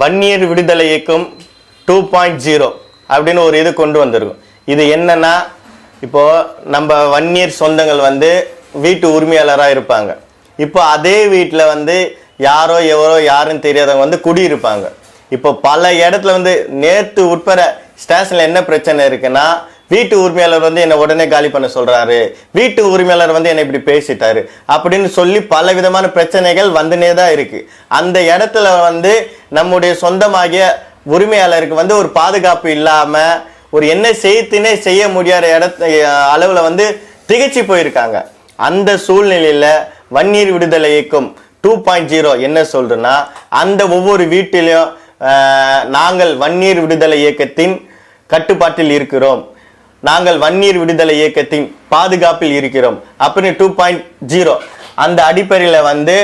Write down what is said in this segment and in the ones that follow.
வன்னியர் விடுதலை இயக்கம் two point zero அப்படின்னு ஒரு இது கொண்டு வந்திருக்கும். இது என்னன்னா இப்போ நம்ம வன்னியர் சொந்தங்கள் வந்து வீட்டு உரிமையாளராக இருப்பாங்க. இப்போ அதே வீட்டில் வந்து யாரோ எவரோ யாருன்னு தெரியாதவங்க வந்து குடியிருப்பாங்க. இப்போ பல இடத்துல வந்து நேற்று உட்பட ஸ்டேஷனில் என்ன பிரச்சனை இருக்குன்னா வீட்டு உரிமையாளர் வந்து என்னை உடனே காலி பண்ண சொல்கிறாரு வீட்டு உரிமையாளர் வந்து என்னை இப்படி பேசிட்டாரு. அப்படின்னு சொல்லி பல விதமான பிரச்சனைகள் வந்துனே தான் இருக்குது அந்த இடத்துல வந்து நம்முடைய சொந்தமாகிய உரிமையாளருக்கு வந்து ஒரு பாதுகாப்பு இல்லாமல் ஒரு என்ன செய்துனே செய்ய முடியாத இடத்த அளவில் வந்து திகச்சு போயிருக்காங்க. அந்த சூழ்நிலையில் வன்னீர் விடுதலை இயக்கம் டூ பாயிண்ட் ஜீரோ என்ன சொல்றதுன்னா அந்த ஒவ்வொரு வீட்டிலையும் நாங்கள் வன்னீர் விடுதலை இயக்கத்தின் கட்டுப்பாட்டில் இருக்கிறோம். நாங்கள் வன்னியர் விடுதலை இயக்கத்தின் பாதுகாப்பில் இருக்கிறோம். அப்படின்னு டூ பாயிண்ட் ஜீரோ அந்த அடிப்படையில் வந்து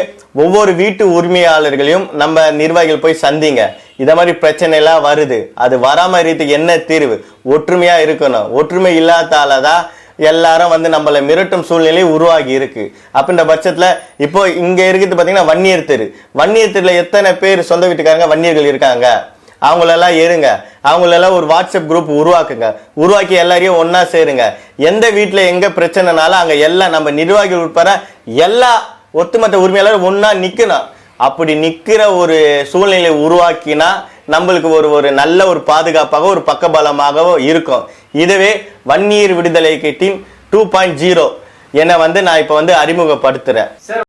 ஒவ்வொரு வீட்டு உரிமையாளர்களையும் நம்ம நிர்வாகிகள் போய் சந்திங்க. இத மாதிரி பிரச்சனைலாம் வருது. அது வராம இருக்கிறதுக்கு என்ன தீர்வு? ஒற்றுமையா இருக்கணும். ஒற்றுமை இல்லாதால தான் எல்லாரும் வந்து நம்மளை மிரட்டும் சூழ்நிலை உருவாகி இருக்கு. அப்படின்ற பட்சத்தில் இப்போ இங்க இருக்கிறது பார்த்தீங்கன்னா வன்னியர் தெரு. வன்னியர் தெருல எத்தனை பேர் சொந்த வீட்டுக்காரங்க வன்னியர்கள் இருக்காங்க? அவங்களெல்லாம் ஏறுங்க. அவங்களெல்லாம் ஒரு வாட்ஸ்அப் குரூப் உருவாக்குங்க. உருவாக்கி எல்லாரையும் ஒன்றா சேருங்க. எந்த வீட்டில் எங்கே பிரச்சனைனாலும் அங்கே எல்லாம் நம்ம நிர்வாகிகள் உட்பட எல்லா ஒட்டுமொத்த உரிமையாளர் ஒன்றா நிற்கணும் அப்படி நிற்கிற ஒரு சூழ்நிலையை உருவாக்கினா நம்மளுக்கு ஒரு ஒரு நல்ல ஒரு பாதுகாப்பாக ஒரு பக்கபலமாகவோ இருக்கும். இதுவே வன்னியர் விடுதலை டீம் டூ பாயிண்ட் ஜீரோ என்னை வந்து நான் இப்போ வந்து அறிமுகப்படுத்துகிறேன்